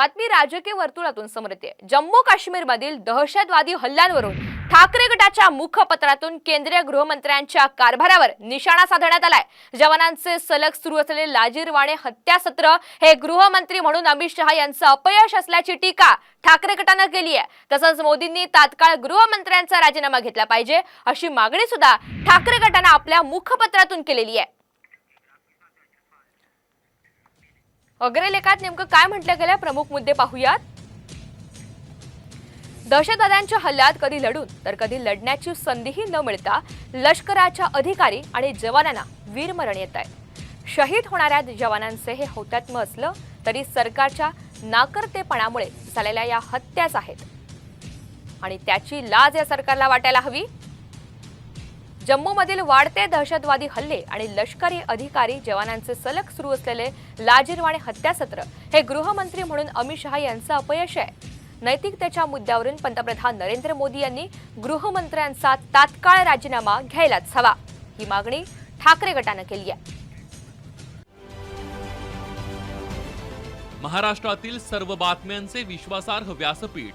बातमी राजकीय वर्तुळातून समोर येते. जम्मू काश्मीरमधील दहशतवादी हल्ल्यांवरून ठाकरे गटाच्या मुखपत्रातून केंद्रीय गृहमंत्र्यांच्या कारभारावर निशाणा साधण्यात आलाय. जवानांचे सलग सुरू असलेले लाजीरवाणे हत्यासत्र हे गृहमंत्री म्हणून अमित शहा यांचं अपयश असल्याची टीका ठाकरे गटानं केली आहे. तसंच मोदींनी तात्काळ गृहमंत्र्यांचा राजीनामा घेतला पाहिजे अशी मागणी सुद्धा ठाकरे गटानं आपल्या मुखपत्रातून केलेली आहे. अग्रलेखात नेमकं काय म्हटलं गेलं प्रमुख मुद्दे पाहूयात. दहशतवाद्यांच्या हल्ल्यात कधी लढून तर कधी लढण्याची संधीही न मिळता लष्कराच्या अधिकारी आणि जवानांना वीरमरण येत आहे. शहीद होणाऱ्या जवानांचे हे हौतात्म्य असलं तरी सरकारच्या नाकर्तेपणामुळे झालेल्या या हत्याच आहेत. आणि त्याची लाज या सरकारला वाटायला हवी. जम्मूमधील वाढते दहशतवादी हल्ले आणि लष्करी अधिकारी जवानांचे सलग सुरू असलेले लाजीरवाणे हत्यासत्र हे गृहमंत्री म्हणून अमित शहा यांचं अपयश आहे. नैतिकतेच्या मुद्द्यावरून पंतप्रधान नरेंद्र मोदी यांनी गृहमंत्र्यांचा तात्काळ राजीनामा घ्यायलाच हवा. ही मागणी ठाकरे गटानं केली आहे. महाराष्ट्रातील सर्व बातम्यांचे विश्वासार्ह व्यासपीठ